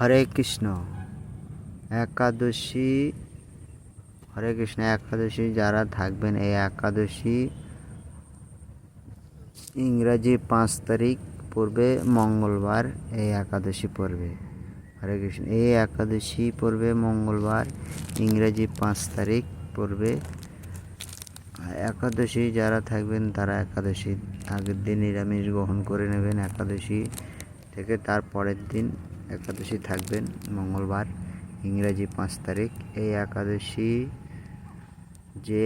হরে কৃষ্ণ। একাদশী, হরে কৃষ্ণ, একাদশী যারা থাকবেন, এই একাদশী ইংরাজি পাঁচ তারিখ পড়বে, মঙ্গলবার এই একাদশী পড়বে। হরে কৃষ্ণ, এই একাদশী পড়বে, মঙ্গলবার ইংরাজি পাঁচ তারিখ পড়বে। একাদশী যারা থাকবেন, তারা একাদশী আগের দিন নিরামিষ গ্রহণ করে নেবেন একাদশী থেকে তার পরের দিন একাদশী থাকবেন, মঙ্গলবার, ইংরাজি পাঁচ তারিখ। এই একাদশী, যে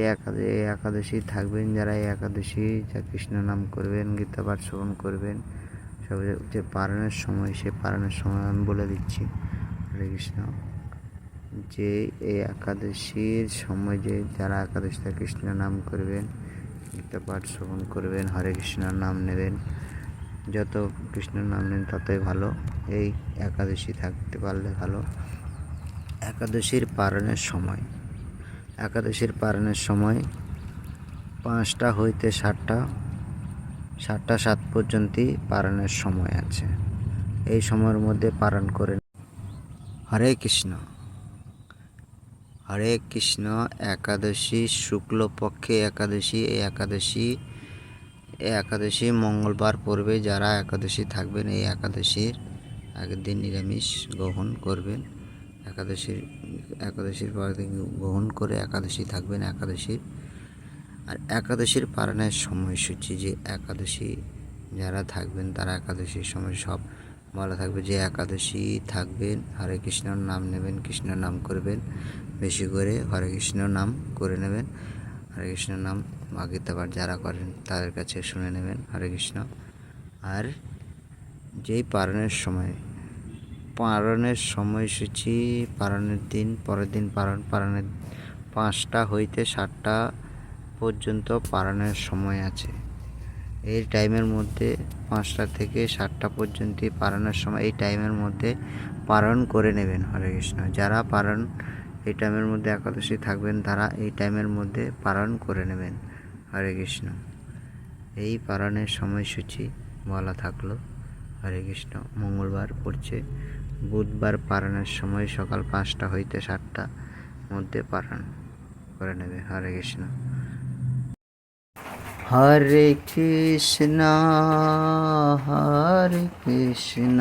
একাদশী থাকবেন যারা, এই একাদশী যা কৃষ্ণ নাম করবেন, গীতা পাঠ শ্রবণ করবেন, সব যে পালনের সময়, সে পালনের সময় আমি বলে দিচ্ছি। হরে কৃষ্ণ। যে এই একাদশীর সময় যে যারা একাদশীতে কৃষ্ণ নাম করবেন, গীতা পাঠ শ্রবণ করবেন, হরে কৃষ্ণর নাম নেবেন যত কৃষ্ণর নাম নেন ততই ভালো। এই একাদশী থাকতে পারলে ভালো। একাদশীর পালনের সময়। একাদশীর পালনের সময় পাঁচটা হইতে সাতটা সাতটা সাত পর্যন্তই পালনের সময় আছে। এই সময়ের মধ্যে পালন করে হরে কৃষ্ণ। হরে কৃষ্ণ, একাদশী, শুক্লপক্ষে একাদশী, এই একাদশী এই একাদশী মঙ্গলবার পড়বে। যারা একাদশী থাকবেন, এই একাদশীর আগের দিন নিরামিষ গ্রহণ করবেন। একাদশীর একাদশীর দিন গ্রহণ করে একাদশী থাকবেন, একাদশীর। আর একাদশীর পালনের সময়সূচি যে একাদশী, যারা থাকবেন তারা একাদশীর সময় সব বলা থাকবে যে একাদশী থাকবেন। হরে কৃষ্ণর নাম নেবেন, কৃষ্ণর নাম করবেন। বেশি করে হরে কৃষ্ণ নাম করে নেবেন। হরে কৃষ্ণ নাম। আগিতাবার যারা করেন তাদের কাছে শুনে নেবেন। হরে কৃষ্ণ। আর যেই পালনের সময়, পালনের সময়সূচি, পালনের দিন, পরের দিন পালন, পালনের পাঁচটা হইতে সাতটা পর্যন্ত পালনের সময় আছে। এই টাইমের মধ্যে পাঁচটা থেকে সাতটা পর্যন্ত পালনের সময়, এই টাইমের মধ্যে পালন করে নেবেন। হরে কৃষ্ণ। যারা পালন এই টাইমের মধ্যে একাদশী থাকবেন, তারা এই টাইমের মধ্যে পালন করে নেবেন। হরে কৃষ্ণ। এই পালনের সময়সূচি বলা থাকল, হরে কৃষ্ণ। মঙ্গলবার পড়ছে। বুধবার পালনের সময় সকাল পাঁচটা হইতে সাতটা মধ্যে পালন করে নেবে। হরে কৃষ্ণ। হরে কৃষ্ণ হরে কৃষ্ণ।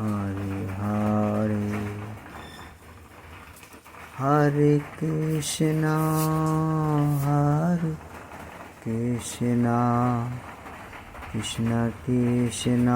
হরে হরে হরে কৃষ্ণ হরে কৃষ্ণ কৃষ্ণ কৃষ্ণ